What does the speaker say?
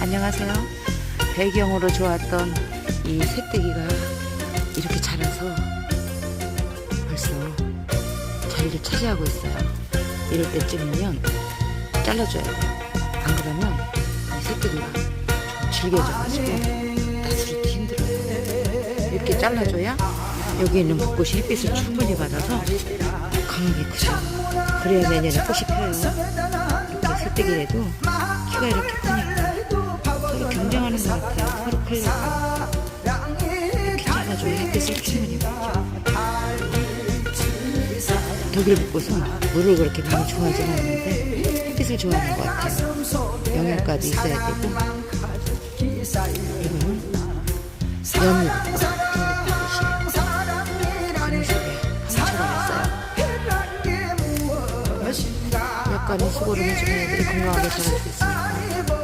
안녕하세요. 배경으로 좋았던 이 새떼기가 이렇게 자라서 벌써 자리를 차지하고 있어요. 이럴 때쯤이면 잘라줘야 돼요. 안 그러면 이 새떼기가 좀 질겨져가지고 다스리기 힘들어요. 이렇게 잘라줘야 여기 있는 벚꽃이 햇빛을 충분히 받아서 강하게 크죠. 그래야 내년에 꽃이 펴요. 이렇게 새떼기라도 키가 이렇게 크니까 크려고. 이렇게 잘라줘야 햇빛을 충분히 받죠. 독일 벚꽃은 물을 그렇게 많이 좋아하지 않는데 햇빛을 좋아하는 것 같아요. 영양가도 있어야 되고 이거는 했어요. 약간의 수고를 해주면 애들이 건강하게 자랄 수 있습니다.